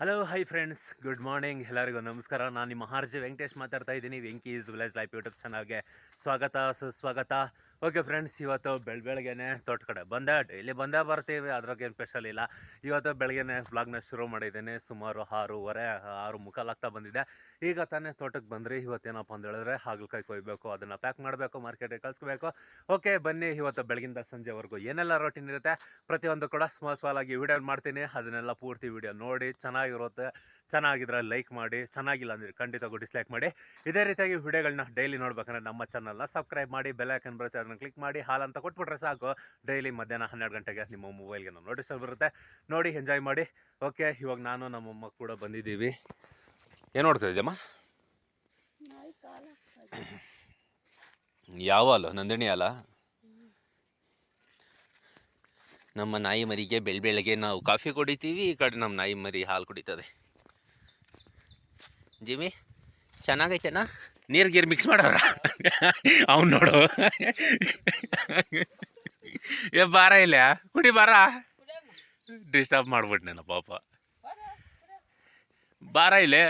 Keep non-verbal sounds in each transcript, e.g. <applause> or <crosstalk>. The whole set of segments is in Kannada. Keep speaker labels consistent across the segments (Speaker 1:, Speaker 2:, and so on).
Speaker 1: Hello hi friends good morning ಎಲ್ಲರಿಗೂ ನಮಸ್ಕಾರ. ನಾನು ನಿಮ್ಮ ಆರ್ಜಿ ವೆಂಕಟೇಶ್ ಮಾತಾಡ್ತಾ ಇದ್ದೀನಿ. ವೆಂಕೀಸ್ ವಿಲೇಜ್ ಲೈಫ್ ಯೂಟ್ಯೂಬ್ ಚಾನಲ್ಗೆ ಸ್ವಾಗತ, ಸುಸ್ವಾಗತ. ಓಕೆ ಫ್ರೆಂಡ್ಸ್ ಇವತ್ತು ಬೆಳ ಬೆಳಗ್ಗೆನೆ ತೋಟ ಕಡೆ ಬಂದೆ. ಡೈಲಿ ಬಂದೇ ಬರ್ತೀವಿ ಅದ್ರಾಗೇನು ಸ್ಪೆಷಲ್ ಇಲ್ಲ. ಇವತ್ತು ಬೆಳಗ್ಗೆನೆ ಬ್ಲಾಗ್ನ ಶುರು ಮಾಡಿದ್ದೀನಿ. ಸುಮಾರು ಆರೂವರೆ, ಆರು ಮುಖಾಲಾಗ್ತಾ ಬಂದಿದೆ. ಈಗ ತಾನೇ ತೋಟಕ್ಕೆ ಬಂದ್ರಿ. ಇವತ್ತೇನಪ್ಪ ಅಂತ ಹೇಳಿದ್ರೆ ಹಾಗಲಕಾಯಿ ಕೊಯ್ಬೇಕು, ಅದನ್ನು ಪ್ಯಾಕ್ ಮಾಡಬೇಕು ಮಾರ್ಕೆಟಿಗೆ ಕಳಿಸ್ಬೇಕು. ಓಕೆ ಬನ್ನಿ. ಇವತ್ತು ಬೆಳಗಿಂದ ಸಂಜೆವರೆಗೂ ಏನೆಲ್ಲ ರೊಟೀನ್ ಇರುತ್ತೆ? ಪ್ರತಿಯೊಂದು ಕೂಡ ಸ್ಮಾಲ್ ಸ್ಮಾಲ್ ಆಗಿ ವಿಡಿಯೋ ಮಾಡ್ತೀನಿ. ಅದನ್ನೆಲ್ಲ ಪೂರ್ತಿ ವಿಡಿಯೋ ನೋಡಿ, ಚೆನ್ನಾಗಿರುತ್ತೆ. ಚೆನ್ನಾಗಿದ್ರೆ ಲೈಕ್ ಮಾಡಿ ಚೆನ್ನಾಗಿಲ್ಲ ಅಂದರೆ ಖಂಡಿತ ಡಿಸ್ಲೈಕ್ ಮಾಡಿ. ಇದೇ ರೀತಿಯಾಗಿ ವಿಡಿಯೋಗಳನ್ನ ಡೈಲಿ ನೋಡ್ಬೇಕಂದ್ರೆ ನಮ್ಮ ಚಾನಲ್ನ ಸಬ್ಸ್ಕ್ರೈಬ್ ಮಾಡಿ ಬೆಲ್ ಐಕನ್ ಬರುತ್ತೆ ಅದನ್ನು ಕ್ಲಿಕ್ ಮಾಡಿ ಹಾಲ್ ಅಂತ ಕೊಟ್ಬಿಟ್ರೆ ಸಾಕು. ಡೈಲಿ ಮಧ್ಯಾಹ್ನ ಹನ್ನೆರಡು ಗಂಟೆಗೆ ನಿಮ್ಮ ಮೊಬೈಲ್ಗೆ ನಾವು ನೋಟಿಸ್ ಬರುತ್ತೆ. ನೋಡಿ ಎಂಜಾಯ್ ಮಾಡಿ. ಓಕೆ ಇವಾಗ ನಾನು ನಮ್ಮಮ್ಮ ಕೂಡ ಬಂದಿದ್ದೀವಿ. ಏನು ನೋಡ್ತಾ ಇದೆಯಮ್ಮ ಯಾವ ಅಲ್ಲ ನಂದಿನಿ ಅಲ್ಲ ನಮ್ಮ ನಾಯಿ ಮರಿಗೆ ಬೆಳ್ ಬೆಳಗ್ಗೆ ನಾವು ಕಾಫಿ ಕುಡಿತೀವಿ ಈ ಕಡೆ ನಮ್ಮ ನಾಯಿ ಮರಿ ಹಾಲು ಕುಡಿತದೆ. ಜಿಮಿ ಚೆನ್ನಾಗೈತೆನಾ? ನೀರು ಗೀರು ಮಿಕ್ಸ್ ಮಾಡೋರ? ಅವ್ನು ನೋಡು. ಏ, ಬಾರ ಇಲ್ಲ? ಕುಡಿ ಬಾರ. ಡಿಸ್ಟರ್ಬ್ ಮಾಡ್ಬಿಟ್ನೇನ ನಾನು, ಪಾಪ. ಬಾರ ಇಲ್ಲೇ?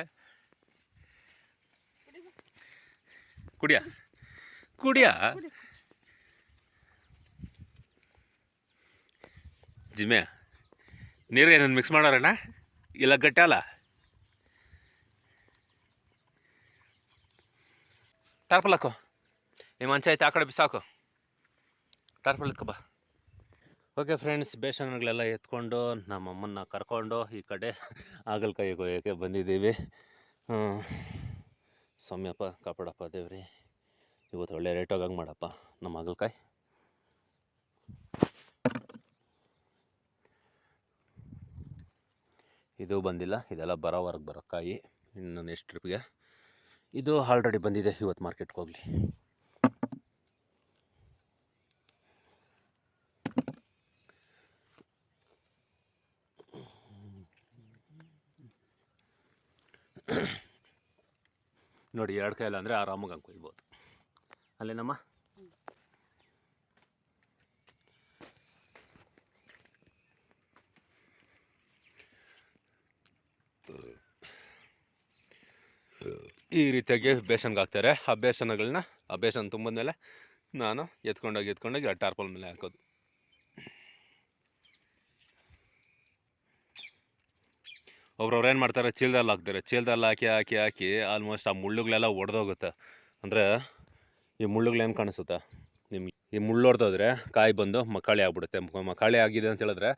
Speaker 1: ಕುಡಿಯ. ಕುಡಿಯ? ಜಿಮೆ ನೀರು ಏನನ್ನು ಮಿಕ್ಸ್ ಮಾಡೋರಣ್ಣ ಇಲ್ಲ ಗಟ್ಟಿ ಟಾರ್ಪಲ್ ಹಾಕು ಈ ಮಂಚ ಐತೆ ಆ ಕಡೆ ಬಿಸಾಕು ಟಾರ್ಪಲ್ ಬಾ ಓಕೆ ಫ್ರೆಂಡ್ಸ್ ಬೇಸನ್ಗಳೆಲ್ಲ ಎತ್ಕೊಂಡು, ನಮ್ಮಮ್ಮನ್ನ ಕರ್ಕೊಂಡು ಈ ಕಡೆ ಹಾಗಲಕಾಯಿ ಕೊಯ್ಯೋಕ್ಕೆ ಬಂದಿದ್ದೀವಿ. ಸೌಮ್ಯಪ್ಪ, ಕಾಪಾಡಪ್ಪ ದೇವ್ರಿ. ಇವತ್ತು ಒಳ್ಳೆ ರೇಟ್ ಹೋಗಂಗೆ ಮಾಡಪ್ಪ, ನಮ್ಮ ಹಾಗಲಕಾಯಿ. ಇದು ಬಂದಿಲ್ಲ, ಇದೆಲ್ಲ ಬರೋವರೆಗೆ ಬರೋ ಕಾಯಿ. ಇನ್ನೊಂದು ಎಷ್ಟು ಟ್ರಿಪ್ಗೆ ಇದು ಆಲ್ರೆಡಿ ಬಂದಿದೆ ಇವತ್ತು ಮಾರ್ಕೆಟ್ಗೆ ಹೋಗಲಿ. ನೋಡಿ ಎರಡು ಕೈಯಲ್ಲಿ ಅಂದರೆ ಆರಾಮಾಗಿ ಕೊಯ್ಬೋದು ಅಲ್ಲೇನಮ್ಮ? ಈ ರೀತಿಯಾಗಿ ಬೇಸನ್ಗೆ ಹಾಕ್ತಾರೆ. ಆ ಬೇಸನ್ಗಳನ್ನ ಆ ಬೇಸನ್ ತುಂಬಿದ್ಮೇಲೆ ನಾನು ಎತ್ಕೊಂಡೋಗಿ ಎತ್ಕೊಂಡೋಗಿ ಆ ಟಾರ್ಪಲ್ ಮೇಲೆ ಹಾಕೋದು. ಒಬ್ರವ್ರು ಏನು ಮಾಡ್ತಾರೆ? ಚೀಲದಲ್ಲಿ ಹಾಕ್ತಾರೆ. ಚೀಲದಲ್ಲಿ ಹಾಕಿ ಹಾಕಿ ಹಾಕಿ ಆಲ್ಮೋಸ್ಟ್ ಆ ಮುಳ್ಳುಗಳೆಲ್ಲ ಒಡೆದೋಗುತ್ತೆ. ಅಂದರೆ ಈ ಮುಳ್ಳುಗಳೇನು ಕಾಣಿಸುತ್ತೆ? ನಿಮಗೆ ಈ ಮುಳ್ಳು ಹೊಡೆದೋದ್ರೆ ಕಾಯಿ ಬಂದು ಮಕ್ಕಳಿ ಆಗ್ಬಿಡುತ್ತೆ. ಮಕ್ಕಳಿ ಆಗಿದೆ ಅಂತ ಹೇಳಿದ್ರೆ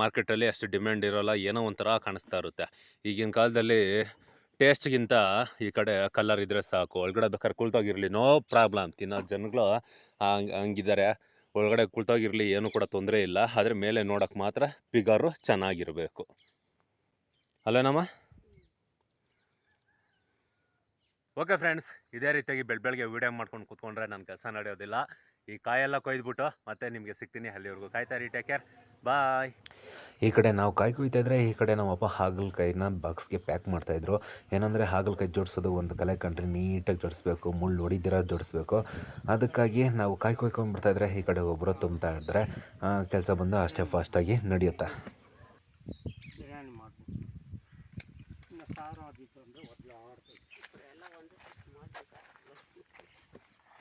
Speaker 1: ಮಾರ್ಕೆಟಲ್ಲಿ ಅಷ್ಟು ಡಿಮ್ಯಾಂಡ್ ಇರೋಲ್ಲ, ಏನೋ ಒಂಥರ ಕಾಣಿಸ್ತಾ ಇರುತ್ತೆ. ಈಗಿನ ಕಾಲದಲ್ಲಿ ಟೇಸ್ಟ್ಗಿಂತ ಈ ಕಡೆ ಕಲರ್ ಇದ್ದರೆ ಸಾಕು. ಒಳಗಡೆ ಬೇಕಾದ್ರೆ ಕುಳ್ತೋಗಿರಲಿ. ನೋ ಪ್ರಾಬ್ಲಮ್ ತಿನ್ನೋ ಜನಗಳು ಹಂಗೆ ಹಂಗಿದ್ದಾರೆ ಒಳಗಡೆ ಕುಳ್ತೋಗಿರಲಿ, ಏನೂ ಕೂಡ ತೊಂದರೆ ಇಲ್ಲ. ಆದರೆ ಮೇಲೆ ನೋಡೋಕೆ ಮಾತ್ರ ಪಿಗರು ಚೆನ್ನಾಗಿರಬೇಕು. ಅಲ್ಲೇನಮ್ಮ ಓಕೆ ಫ್ರೆಂಡ್ಸ್ ಇದೇ ರೀತಿಯಾಗಿ ಬೆಳ್ ಬೆಳಗ್ಗೆ ವೀಡಿಯೋ ಮಾಡ್ಕೊಂಡು ಕೂತ್ಕೊಂಡ್ರೆ ನನ್ನ ಕೆಲಸ ನಡೆಯೋದಿಲ್ಲ. ಈ ಕಾಯೆಲ್ಲ ಕೊಯ್ದುಬಿಟ್ಟು ಮತ್ತೆ ನಿಮಗೆ ಸಿಗ್ತೀನಿ ಅಲ್ಲಿವರೆಗೂ. ಕಾಯ್ತಾ ರೀ ಟೇಕ್ ಕೇರ್ ಬಾಯ್
Speaker 2: ಈ ಕಡೆ ನಾವು ಕಾಯಿ ಕುಯ್ತಾ ಇದ್ರೆ ಈ ಕಡೆ ನಮ್ಮಪ್ಪ ಹಾಗಲಕಾಯಿನ ಬಾಕ್ಸ್ಗೆ ಪ್ಯಾಕ್ ಮಾಡ್ತಾಯಿದ್ರು ಏನಂದರೆ ಹಾಗಲಕಾಯಿ ಜೋಡಿಸೋದು ಒಂದು ಕಲೆ ಕಂಡ್ರೆ ನೀಟಾಗಿ ಜೋಡಿಸ್ಬೇಕು ಮುಳ್ಳು ಹೊಡಿದಿರ ಜೋಡಿಸ್ಬೇಕು. ಅದಕ್ಕಾಗಿ ನಾವು ಕಾಯಿ ಕೊಯ್ಕೊಂಡ್ಬಿಡ್ತಾ ಇದ್ರೆ ಈ ಕಡೆ ಒಬ್ಬರು ತುಂಬ್ತಾ ಇದ್ರೆ ಕೆಲಸ ಬಂದು ಅಷ್ಟೇ ಫಾಸ್ಟಾಗಿ ನಡೆಯುತ್ತೆ.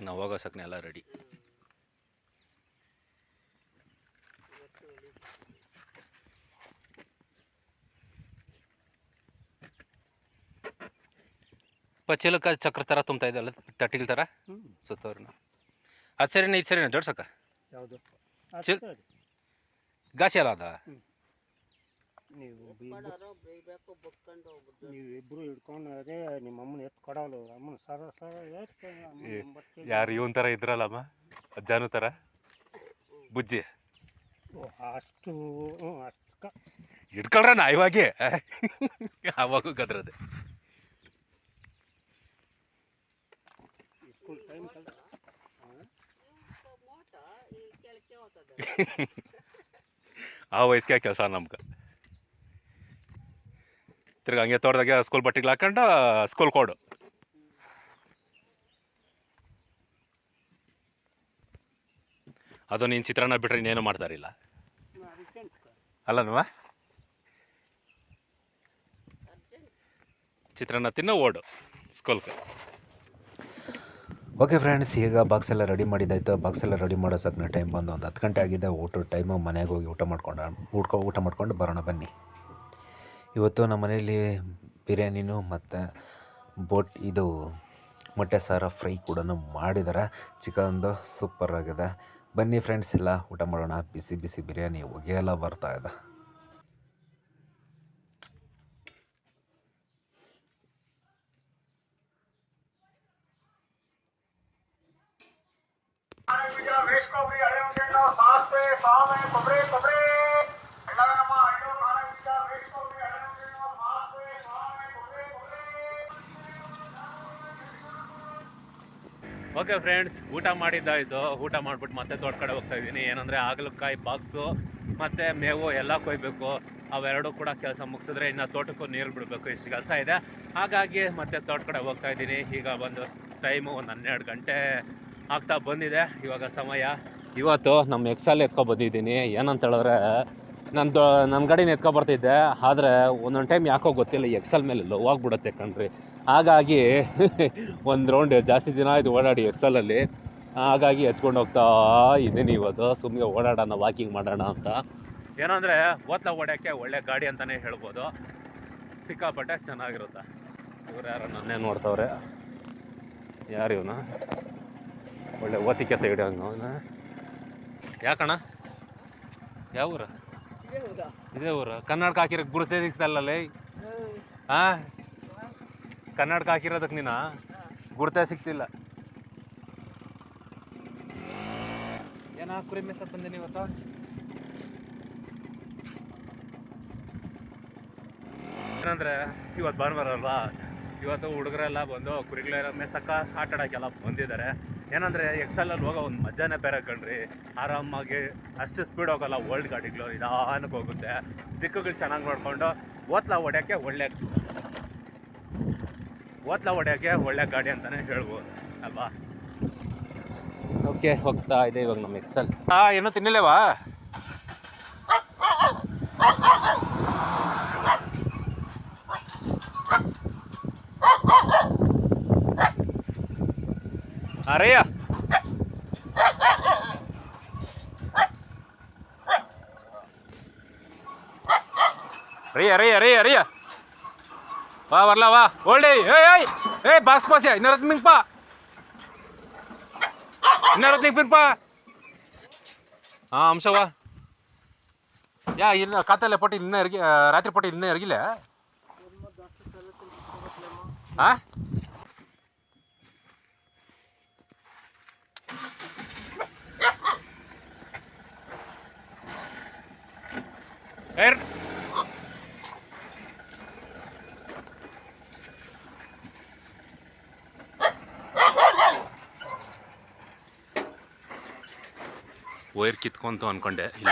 Speaker 1: ನಾವು ಹೋಗೋ ಸಕ್ನೆ ಎಲ್ಲ ರೆಡಿ ಪಚ್ಚಲಕ್ಕ ಚಕ್ರ ಥರ ತುಂಬ್ತಾ ಇದೆಯಲ್ಲ ತಟ್ಟಿಲ್ ಥರ
Speaker 3: ಹ್ಞೂ
Speaker 1: ಸುತ್ತವ್ರನ್ನ ಅದು ಸರಿನಾ ಇದು ಸರಿನಾ ಜೋಡ್ಸಕ್ಕ?
Speaker 3: ಯಾವುದು?
Speaker 1: ಚಿಲ್- ಗಾಸಿ ಅಲ್ಲ ಅದ?
Speaker 3: ನೀವು ನೀವು ಇಬ್ಬರು ಹಿಡ್ಕೊಂಡು ಅದೇ ನಿಮ್ಮ ಅಮ್ಮನ ಎತ್ತು ಕೊಡೋಲ್ಲ ಅಮ್ಮನ ಸರ ಸರ ಎತ್ತು
Speaker 1: ಯಾರು ಇವನ್ ಥರ ಇದ್ರಲ್ಲಮ್ಮ ಅಜ್ಜಾನು ಥರ ಬುಜ್ಜಿ?
Speaker 3: ಅಷ್ಟು ಹ್ಞೂ ಅಷ್ಟು
Speaker 1: ಹಿಡ್ಕೊಳ್ರ ನಾ ಇವಾಗೆ. ಅವಾಗ ಗದ್ರದೆ
Speaker 3: ಸ್ಕೂಲ್ ಟೈಮ್ ಕೆಲಸ <laughs>
Speaker 1: ಆ ವಯಸ್ಸಿಗೆ ಕೆಲಸ ನಮ್ಗೆ. ತಿರ್ಗಿ ಹಂಗೆ ತೋಟದಾಗೆ ಸ್ಕೂಲ್ ಬಟ್ಟಿಗೆ ಹಾಕೊಂಡು ಸ್ಕೂಲ್ ಕೊಡು. ಅದು ನೀನು ಚಿತ್ರಾನ್ನ ಬಿಟ್ರೆ ಇನ್ನೇನು ಮಾಡ್ತಾರಿಲ್ಲ. ಅಲ್ಲನವ ಚಿತ್ರಾನ್ನ ತಿನ್ನೋ ಓಡು ಸ್ಕೂಲ್ಗೆ
Speaker 2: ಓಕೆ ಫ್ರೆಂಡ್ಸ್ ಈಗ ಬಾಕ್ಸ್ ಎಲ್ಲ ರೆಡಿ ಮಾಡಿದ್ದಾಯ್ತು. ಬಾಕ್ಸ್ ಎಲ್ಲ ರೆಡಿ ಮಾಡೋ ಟೈಮ್ ಬಂದು ಒಂದು ಹತ್ತು ಗಂಟೆ ಆಗಿದೆ. ಊಟದ ಟೈಮು ಮನೆಗೆ ಹೋಗಿ ಊಟ ಮಾಡ್ಕೊಂಡು ಊಟ ಊಟ ಮಾಡ್ಕೊಂಡು ಬರೋಣ, ಬನ್ನಿ. ಇವತ್ತು ನಮ್ಮ ಮನೇಲಿ ಬಿರಿಯಾನಿನೂ ಮತ್ತು ಬೋಟ್, ಇದು ಮೊಟ್ಟೆ ಸಾರ, ಫ್ರೈ ಕೂಡ ಮಾಡಿದ್ದಾರೆ ಚಿಕನ್ದು ಸೂಪರ್ ಆಗಿದೆ. ಬನ್ನಿ ಫ್ರೆಂಡ್ಸ್ ಎಲ್ಲ ಊಟ ಮಾಡೋಣ. ಬಿಸಿ ಬಿಸಿ ಬಿರಿಯಾನಿ ಹೊಗೆ ಎಲ್ಲ ಬರ್ತಾ ಇದೆ.
Speaker 1: ಓಕೆ ಫ್ರೆಂಡ್ಸ್ ಊಟ ಮಾಡಿದ್ದಾಯಿತು ಊಟ ಮಾಡಿಬಿಟ್ಟು ಮತ್ತೆ ತೋಟ ಕಡೆ ಹೋಗ್ತಾ ಇದ್ದೀನಿ. ಏನಂದರೆ ಹಾಗಲಕಾಯಿ, ಬಾಕ್ಸು, ಮತ್ತು ಮೇವು ಎಲ್ಲ ಕೊಯ್ಬೇಕು. ಅವೆರಡೂ ಕೂಡ ಕೆಲಸ ಮುಗಿಸಿದ್ರೆ ಇನ್ನು ತೋಟಕ್ಕೂ ನೀರು ಬಿಡಬೇಕು. ಇಷ್ಟು ಕೆಲಸ ಇದೆ. ಹಾಗಾಗಿ ಮತ್ತೆ ತೋಟ ಕಡೆ ಹೋಗ್ತಾ ಇದ್ದೀನಿ. ಈಗ ಒಂದು ಟೈಮು ಒಂದು ಹನ್ನೆರಡು ಗಂಟೆ ಆಗ್ತಾ ಬಂದಿದೆ. ಇವಾಗ ಸಮಯ ಇವತ್ತು ನಮ್ಮ ಎಕ್ಸಲ್ಲಿ ಎತ್ಕೊ ಬಂದಿದ್ದೀನಿ. ಏನಂತ ಹೇಳಿದ್ರೆ, ನಂದು ನನ್ನ ಗಾಡಿನ ಎತ್ಕೊ ಬರ್ತಿದ್ದೆ, ಆದರೆ ಒಂದೊಂದು ಟೈಮ್ ಯಾಕೋ ಗೊತ್ತಿಲ್ಲ ಎಕ್ಸಲ್ ಮೇಲೆ ಲೋ ಆಗಿಬಿಡುತ್ತೆ ಕಣ್ರಿ. ಹಾಗಾಗಿ <laughs> ಒಂದು ರೌಂಡ್ ಜಾಸ್ತಿ ದಿನ ಆಯಿತು ಓಡಾಡಿ ಎಕ್ಸಲಲ್ಲಿ ಹಾಗಾಗಿ ಎತ್ಕೊಂಡು ಹೋಗ್ತಾ ಇದ್ದೀನಿ ಇವತ್ತು. ಸುಮ್ಮನೆ ಓಡಾಡೋಣ ವಾಕಿಂಗ್ ಮಾಡೋಣ ಅಂತ. ಏನಂದರೆ ಓತ್ಲ ಓಡೋಕ್ಕೆ ಒಳ್ಳೆ ಗಾಡಿ ಅಂತಲೇ ಹೇಳ್ಬೋದು. ಸಿಕ್ಕಾಪಟ್ಟೆ ಚೆನ್ನಾಗಿರುತ್ತೆ. ಇವ್ರು ಯಾರು ನನ್ನೇ ನೋಡ್ತವ್ರೆ. ಯಾರು ಇವನ? ಒಳ್ಳೆ ಓತಿಕೆ ತೆಗಿಡಂಗ ಅವನ. ಯಾಕಣ್ಣ ಯಾವ ಊರು? ಇದೇ ಊರು. ಕನ್ನಡಕ ಹಾಕಿರೋಕೆ ಗುರುತೇ ಸಿಗ್ತಲ್ಲೇ ಹಾಂ ಕನ್ನಡಕ ಹಾಕಿರೋದಕ್ಕೆ ನೀನು? ಗುರುತೇ ಸಿಗ್ತಿಲ್ಲ ಏನ ಕುರಿ ಮೇಸಕ್ ಬಂದೀನಿ ಇವತ್ತು? ಏನಂದ್ರೆ ಇವತ್ತು ಭಾನುವಾರ ಅಲ್ವಾ? ಇವತ್ತು ಹುಡುಗರೆಲ್ಲ ಬಂದು ಕುರಿಗಳೆಲ್ಲ ಮೇಸಕ್ಕ ಆಟ ಆಡೋಕ್ಕೆಲ್ಲ ಬಂದಿದ್ದಾರೆ. ಏನಂದರೆ ಎಕ್ಸಲಲ್ಲಿ ಹೋಗೋ ಒಂದು ಮಜಾನೇ ಬೇರೆ ಕಣ್ರಿ. ಆರಾಮಾಗಿ ಅಷ್ಟು ಸ್ಪೀಡ್ ಹೋಗಲ್ಲ ಓಲ್ಡ್ ಗಾಡಿಗಳು ನಿಧಾನಕ್ಕೆ ಹೋಗುತ್ತೆ. ದಿಕ್ಕುಗಳು ಚೆನ್ನಾಗಿ ನೋಡಿಕೊಂಡು ಓತ್ಲ ಹೊಡ್ಯೋಕ್ಕೆ ಒಳ್ಳೆ ಓತ್ಲ ಹೊಡ್ಯೋಕ್ಕೆ ಒಳ್ಳೆ ಗಾಡಿ ಅಂತಲೇ ಹೇಳ್ಬೋದು ಅಲ್ವಾ? ಓಕೆ ಹೋಗ್ತಾ ಇದೆ ಇವಾಗ ನಮ್ಮ ಎಕ್ಸಲ್ ಹಾಂ ಏನೋ ತಿನ್ನಲೇವಾ ಅರೆಯ ಅರೆಯ ಅರೆಯ ಅರೆಯ ಅರೆಯ வா வரல வா ஓல்டே ஏய் ஏய் ஏய் பாக்ஸ் பாசியா இன்னொரு மிங்கப்பா ಇನ್ನೊರತ್ಲಿಗೆ ಪಿನ್ಪಾ ಹಾಂ ಅಂಶವಾ ಯಾ ಇಲ್ಲ ಕಾತಲ್ಲೇ ಪಟ್ಟಿ ಇಲ್ಲೇ ಇರಗಿ ರಾತ್ರಿ ಪಟ್ಟಿ ಇಲ್ಲೇ ಇರಗಿಲ್ಲ ಹಾಂ ಏರ್ ವೈರ್ ಕಿತ್ಕೊಂತು ಅನ್ಕೊಂಡೆ ಇಲ್ಲ.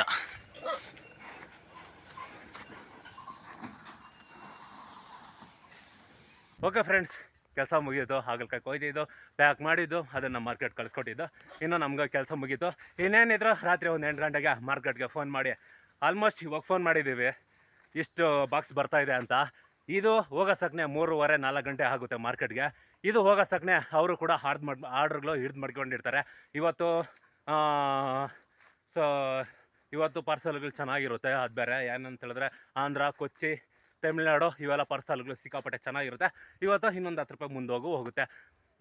Speaker 1: ಓಕೆ ಫ್ರೆಂಡ್ಸ್ ಕೆಲಸ ಮುಗೀತು ಹಾಗಲ್ಕಾಯಿ ಕೊಯ್ದಿದ್ದು ಪ್ಯಾಕ್ ಮಾಡಿದ್ದು ಅದನ್ನು ಮಾರ್ಕೆಟ್ ಕಳಿಸ್ಕೊಟ್ಟಿದ್ದು. ಇನ್ನು ನಮ್ಗೆ ಕೆಲಸ ಮುಗೀತು ಇನ್ನೇನಿದ್ರು ರಾತ್ರಿ ಒಂದು ಎಂಟು ಗಂಟೆಗೆ ಮಾರ್ಕೆಟ್ಗೆ ಫೋನ್ ಮಾಡಿ. ಆಲ್ಮೋಸ್ಟ್ ಇವಾಗ ಫೋನ್ ಮಾಡಿದ್ದೀವಿ. ಇಷ್ಟು ಬಾಕ್ಸ್ ಬರ್ತಾ ಇದೆ ಅಂತ. ಇದು ಹೋಗೋ ಸಕ್ನೆ ಮೂರುವರೆ, ನಾಲ್ಕು ಗಂಟೆ ಆಗುತ್ತೆ ಮಾರ್ಕೆಟ್ಗೆ ಇದು ಹೋಗೋ ಸಕ್ನೆ ಅವರು ಕೂಡ ಹಾರ್ಡ್ ಮಾಡಿ ಆರ್ಡ್ರ್ಗಳು ಹಿಡ್ದು ಮಾಡ್ಕೊಂಡಿರ್ತಾರೆ. ಇವತ್ತು ಸೊ, ಇವತ್ತು ಪಾರ್ಸಲ್ಗಳು ಚೆನ್ನಾಗಿರುತ್ತೆ. ಅದು ಬೇರೆ ಏನಂತ ಹೇಳಿದ್ರೆ ಆಂಧ್ರ, ಕೊಚ್ಚಿ, ತಮಿಳ್ನಾಡು ಇವೆಲ್ಲ ಪಾರ್ಸಲ್ಗಳು ಸಿಕ್ಕಾಪಟ್ಟೆ ಚೆನ್ನಾಗಿರುತ್ತೆ. ಇವತ್ತು ಇನ್ನೊಂದು ಹತ್ತು ರೂಪಾಯಿ ಮುಂದೆ ಹೋಗು ಹೋಗುತ್ತೆ.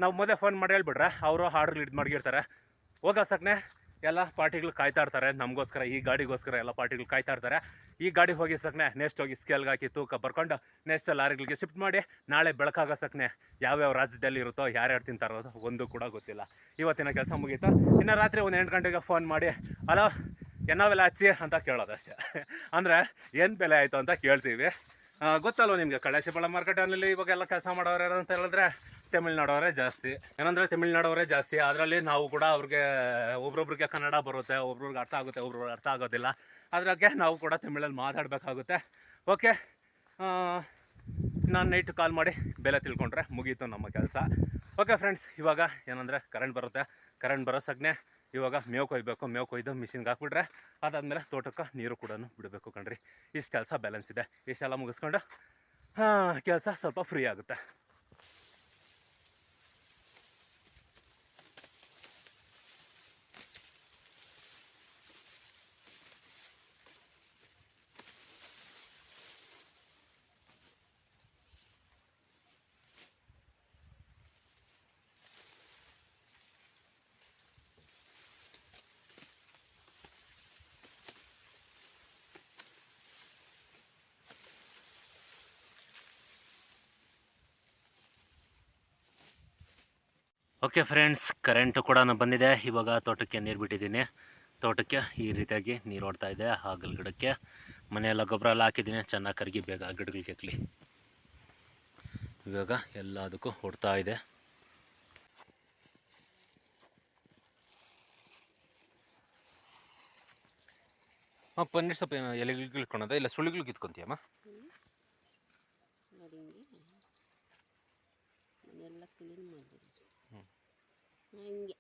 Speaker 1: ನಾವು ಮೊದಲೇ ಫೋನ್ ಮಾಡಿ ಹೇಳ್ಬಿಟ್ರೆ ಅವರು ಆರ್ಡ್ರ್ ಇದು ಮಾಡಿರ್ತಾರೆ ಹೋಗೋ ಸಕ್ನೆ ಎಲ್ಲ ಪಾರ್ಟಿಗಳು ಕಾಯ್ತಾ ಇರ್ತಾರೆ ನಮಗೋಸ್ಕರ, ಈ ಗಾಡಿಗೋಸ್ಕರ ಎಲ್ಲ ಪಾರ್ಟಿಗಳು ಕಾಯ್ತಾ ಇರ್ತಾರೆ ಈ ಗಾಡಿ ಹೋಗಿ ಸಕ್ನೆ ನೆಕ್ಸ್ಟ್ ಹೋಗಿ ಸ್ಕೇಲ್ಗೆ ಹಾಕಿ ತೂಕ ಬರ್ಕೊಂಡು ನೆಕ್ಸ್ಟ್ ಲಾರಿಗಳಿಗೆ ಶಿಫ್ಟ್ ಮಾಡಿ, ನಾಳೆ ಬೆಳಕಾಗೋ ಸಕ್ನೆ ಯಾವ್ಯಾವ ರಾಜ್ಯದಲ್ಲಿ ಇರುತ್ತೋ, ಯಾರ್ಯಾರು ತಿಂತಾರೋ ಒಂದು ಕೂಡ ಗೊತ್ತಿಲ್ಲ. ಇವತ್ತಿನ ಕೆಲಸ ಮುಗೀತು, ಇನ್ನು ರಾತ್ರಿ ಒಂದು ಎಂಟು ಗಂಟೆಗೆ ಫೋನ್ ಮಾಡಿ ಹಲೋ ಎನ್ನವೆಲ್ಲ ಹಚ್ಚಿ ಅಂತ ಕೇಳೋದು ಅಷ್ಟೇ. ಅಂದರೆ, ಏನು ಬೆಲೆ ಆಯಿತು ಅಂತ ಕೇಳ್ತೀವಿ. ಗೊತ್ತಲ್ವ ನಿಮಗೆ ಅಲ್ಲಿ ಮಾರ್ಕೆಟಲ್ಲಿ ಇವಾಗೆಲ್ಲ ಕೆಲಸ ಮಾಡೋರು ಯಾರು ಅಂತ ಹೇಳಿದ್ರೆ ತಮಿಳ್ನಾಡವರೇ ಜಾಸ್ತಿ. ಏನಂದ್ರೆ ತಮಿಳ್ನಾಡವರೇ ಜಾಸ್ತಿ. ಅದರಲ್ಲಿ ನಾವು ಕೂಡ ಅವ್ರಿಗೆ, ಒಬ್ರೊಬ್ರಿಗೆ ಕನ್ನಡ ಬರುತ್ತೆ, ಒಬ್ರೊಬ್ರಿಗೆ ಅರ್ಥ ಆಗುತ್ತೆ ಒಬ್ರಿಗೆ ಅರ್ಥ ಆಗೋದಿಲ್ಲ. ಅದ್ರಾಗೆ ನಾವು ಕೂಡ ತಮಿಳಲ್ಲಿ ಮಾತಾಡಬೇಕಾಗುತ್ತೆ. ಓಕೆ ನಾನು ನೈಟ್ ಕಾಲ್ ಮಾಡಿ ಬೆಲೆ ತಿಳ್ಕೊಂಡ್ರೆ ಮುಗೀತು ನಮ್ಮ ಕೆಲಸ. ಓಕೆ ಫ್ರೆಂಡ್ಸ್, ಇವಾಗ ಏನಂದರೆ ಕರೆಂಟ್ ಬರುತ್ತೆ. ಕರೆಂಟ್ ಬರೋ ಸಗ್ನೆ ಇವಾಗ ಮೇವು ಕೊಯ್ಬೇಕು. ಮೇವು ಕೊಯ್ದು ಮಿಷಿನ್ಗೆ ಹಾಕ್ಬಿಟ್ರೆ ಅದಾದಮೇಲೆ ತೋಟಕ್ಕೆ ನೀರು ಕೂಡ ಬಿಡಬೇಕು ಕಣ್ರಿ. ಇಷ್ಟು ಕೆಲಸ ಬ್ಯಾಲೆನ್ಸ್ ಇದೆ. ಇಷ್ಟೆಲ್ಲ ಮುಗಿಸ್ಕೊಂಡು ಕೆಲಸ ಸ್ವಲ್ಪ ಫ್ರೀ ಆಗುತ್ತೆ. ಓಕೆ ಫ್ರೆಂಡ್ಸ್ ಕರೆಂಟು ಕೂಡ ಬಂದಿದೆ. ಇವಾಗ ತೋಟಕ್ಕೆ ನೀರು ಬಿಟ್ಟಿದ್ದೀನಿ. ತೋಟಕ್ಕೆ ಈ ರೀತಿಯಾಗಿ ನೀರು ಓಡ್ತಾ ಇದೆ, ಹಾಗಲ್ ಗಿಡಕ್ಕೆ. ಮನೆಯೆಲ್ಲ ಗೊಬ್ಬರ ಎಲ್ಲ ಹಾಕಿದ್ದೀನಿ. ಚೆನ್ನಾಗಿ ಕರಗಿ ಬೇಗ ಗಿಡಗಳಿಗೆ ಎಕ್ಲಿ ಇವಾಗ ಎಲ್ಲದಕ್ಕೂ ಓಡ್ತಾ ಇದೆ. ಪನ್ನೀರ್ ಸ್ವಲ್ಪ ಏನು ಎಲೆಗಳು ಇಟ್ಕೊಳೋದ? ಇಲ್ಲ ಸುಳಿಗಳು ಕಿತ್ಕೊಂತೀಯಮ್ಮ
Speaker 4: ಎಲ್ಲ ಕ್ಲೀನ್ ಮಾಡಿದೆ ಹಿಂಗೆ.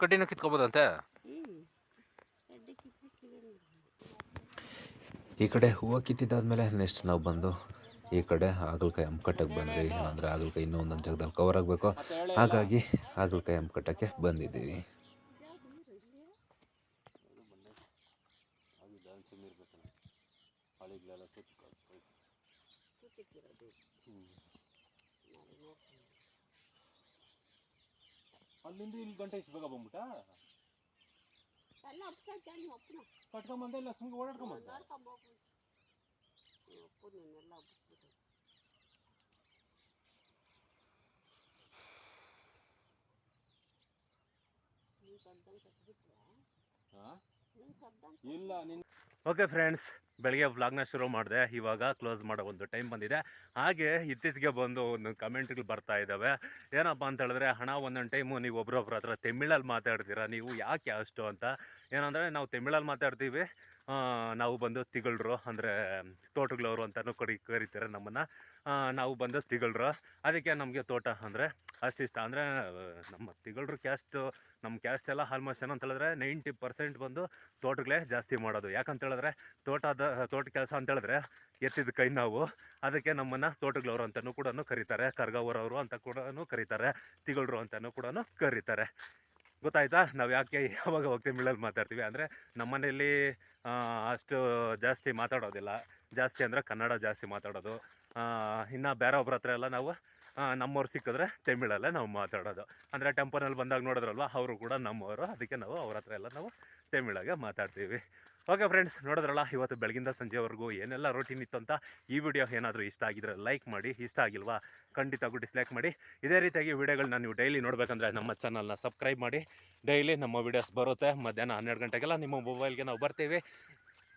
Speaker 1: ಕಡ್ಡಿನ ಕಿತ್ಕೋಬೋದಂತೆ?
Speaker 2: ಈ ಕಡೆ ಹೂವು ಕಿತ್ತಿದ್ದಾದ್ಮೇಲೆ ನೆಕ್ಸ್ಟ್ ನಾವು ಬಂದು ಈ ಕಡೆ ಹಾಗಲಕಾಯಿ ಹಂಪ್ಕಟ್ಟಕ್ಕೆ ಬಂದ್ರಿ ಇಲ್ಲಾಂದರೆ ಹಾಗಲಕಾಯಿ ಇನ್ನೂ ಒಂದೊಂದು ಜಾಗದಲ್ಲಿ ಕವರ್ ಆಗಬೇಕು. ಹಾಗಾಗಿ ಹಾಗಲಕಾಯಿ ಹಂಪ್ಕಟ್ಟಕ್ಕೆ ಬಂದಿದ್ದೀವಿ.
Speaker 1: ಅಲ್ಲಿಂದ ಇಲ್ಲಿ ಗಂಟೆ ಇಷ್ಟು ಬೇಗ ಬಂದ್ಬಿಟ್ಟಾ
Speaker 4: ಎಲ್ಲ ಒಪ್ಪನ?
Speaker 1: ಕಟ್ಕೊಂಬಂದೆ ಇಲ್ಲ ಸುಮ್ಮನೆ ಓಡಾಡ್ಕೊಂಬಂದ?
Speaker 4: ನೀನು ಕಡ್ದಂಗೆ ಕಟ್ಬಿಟ್ರೆ?
Speaker 1: ಇಲ್ಲ ನಿನ್ ಓಕೆ ಫ್ರೆಂಡ್ಸ್ ಬೆಳಗ್ಗೆ ವ್ಲಾಗ್ನ ಶುರು ಮಾಡಿದೆ. ಇವಾಗ ಕ್ಲೋಸ್ ಮಾಡೋ ಒಂದು ಟೈಮ್ ಬಂದಿದೆ. ಹಾಗೆ ಇತ್ತೀಚೆಗೆ ಬಂದು ಒಂದು ಕಮೆಂಟ್ಗಳು ಬರ್ತಾ ಇದ್ದಾವೆ ಏನಪ್ಪ ಅಂತ ಹೇಳಿದ್ರೆ, ಹಣ ಒಂದೊಂದು ಟೈಮು ನೀವು ಒಬ್ರೊಬ್ರ ಹತ್ರ ತಮಿಳಲ್ಲಿ ಮಾತಾಡ್ತೀರಾ? ನೀವು ಯಾಕೆ ಅಷ್ಟು ಅಂತ? ಏನಂದರೆ, ನಾವು ತಮಿಳಲ್ಲಿ ಮಾತಾಡ್ತೀವಿ. ನಾವು ಬಂದು ತಿಗಳರು. ಅಂದರೆ, ತೋಟಗಳವರು ಅಂತಲೂ ಕರಿ, ಕರಿತಾರೆ ನಮ್ಮನ್ನು. ನಾವು ಬಂದ ತಿಗಳರು. ಅದಕ್ಕೆ ನಮಗೆ ತೋಟ ಅಂದರೆ ಅಷ್ಟಿಷ್ಟ. ಅಂದರೆ, ನಮ್ಮ ತಿಗಳರು ಕ್ಯಾಸ್ಟು ನಮ್ಮ ಕ್ಯಾಸ್ಟ್ ಎಲ್ಲ ಆಲ್ಮೋಸ್ಟ್ ಏನಂತ ಹೇಳಿದ್ರೆ ನೈಂಟಿ ಪರ್ಸೆಂಟ್ ಬಂದು ತೋಟಗಳೇ ಜಾಸ್ತಿ ಮಾಡೋದು. ಯಾಕಂತ ಹೇಳಿದ್ರೆ ತೋಟದ, ತೋಟ ಕೆಲಸ ಅಂತ ಹೇಳಿದ್ರೆ ಎತ್ತಿದ ಕೈ ನಾವು. ಅದಕ್ಕೆ ನಮ್ಮನ್ನು ತೋಟಗಳವರು ಅಂತಲೂ ಕೂಡ ಕರೀತಾರೆ. ಕರ್ಗವರವರು ಅಂತ ಕೂಡ ಕರೀತಾರೆ. ತಿಗಳರು ಅಂತಲೂ ಕೂಡ ಕರೀತಾರೆ. ಗೊತ್ತಾಯ್ತಾ? ನಾವು ಯಾಕೆ ಯಾವಾಗ ಹೋಗ್ತೀವಿ ಮಿಳಲ್ಲಿ ಮಾತಾಡ್ತೀವಿ ಅಂದರೆ ನಮ್ಮನೇಲಿ ಅಷ್ಟು ಜಾಸ್ತಿ ಮಾತಾಡೋದಿಲ್ಲ. ಜಾಸ್ತಿ ಅಂದರೆ ಕನ್ನಡ ಜಾಸ್ತಿ ಮಾತಾಡೋದು. ಇನ್ನು ಬೇರೆ ಒಬ್ರ ಹತ್ರ ಎಲ್ಲ ನಾವು ನಮ್ಮವ್ರು ಸಿಕ್ಕಿದ್ರೆ ತಮಿಳಲ್ಲೇ ನಾವು ಮಾತಾಡೋದು. ಅಂದರೆ ಟೆಂಪೋನಲ್ಲಿ ಬಂದಾಗ ನೋಡಿದ್ರಲ್ವ, ಅವರು ಕೂಡ ನಮ್ಮವರು, ಅದಕ್ಕೆ ನಾವು ಅವ್ರ ಹತ್ರ ಎಲ್ಲ ನಾವು ತಮಿಳಾಗೆ ಮಾತಾಡ್ತೀವಿ. ಓಕೆ ಫ್ರೆಂಡ್ಸ್ ನೋಡಿದ್ರಲ್ಲ, ಇವತ್ತು ಬೆಳಗಿಂದ ಸಂಜೆವರೆಗೂ ಏನೆಲ್ಲ ರೂಟೀನ್ ಇತ್ತು ಅಂತ ಈ ವಿಡಿಯೋ ಏನಾದರೂ ಇಷ್ಟ ಆಗಿದ್ರೆ ಲೈಕ್ ಮಾಡಿ, ಇಷ್ಟ ಆಗಿಲ್ವಾ ಖಂಡಿತವಾಗೂ ಡಿಸ್ಲೈಕ್ ಮಾಡಿ. ಇದೇ ರೀತಿಯಾಗಿ ವಿಡಿಯೋಗಳನ್ನ ನೀವು ಡೈಲಿ ನೋಡಬೇಕಂದ್ರೆ ನಮ್ಮ ಚಾನಲ್ನ ಸಬ್ಸ್ಕ್ರೈಬ್ ಮಾಡಿ. ಡೈಲಿ ನಮ್ಮ ವಿಡಿಯೋಸ್ ಬರುತ್ತೆ, ಮಧ್ಯಾಹ್ನ ಹನ್ನೆರಡು ಗಂಟೆಗೆಲ್ಲ ನಿಮ್ಮ ಮೊಬೈಲ್ಗೆ ನಾವು ಬರ್ತೀವಿ.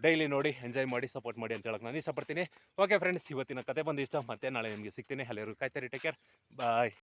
Speaker 1: ಡೈಲಿ ನೋಡಿ ಎಂಜಾಯ್ ಮಾಡಿ ಸಪೋರ್ಟ್ ಮಾಡಿ ಅಂತ ಹೇಳಕ್ಕೆ ನಾನು ಇಷ್ಟಪಡ್ತೀನಿ. ಓಕೆ ಫ್ರೆಂಡ್ಸ್ ಇವತ್ತಿನ ಕತೆ ಬಂದು ಇಷ್ಟ. ಮತ್ತೆ ನಾಳೆ ನಿಮಗೆ ಸಿಗ್ತೀನಿ. ಎಲ್ಲರೂ ಕಾಯ್ತಾರೆ ಟೇಕ್ ಕೇರ್ ಬಾಯ್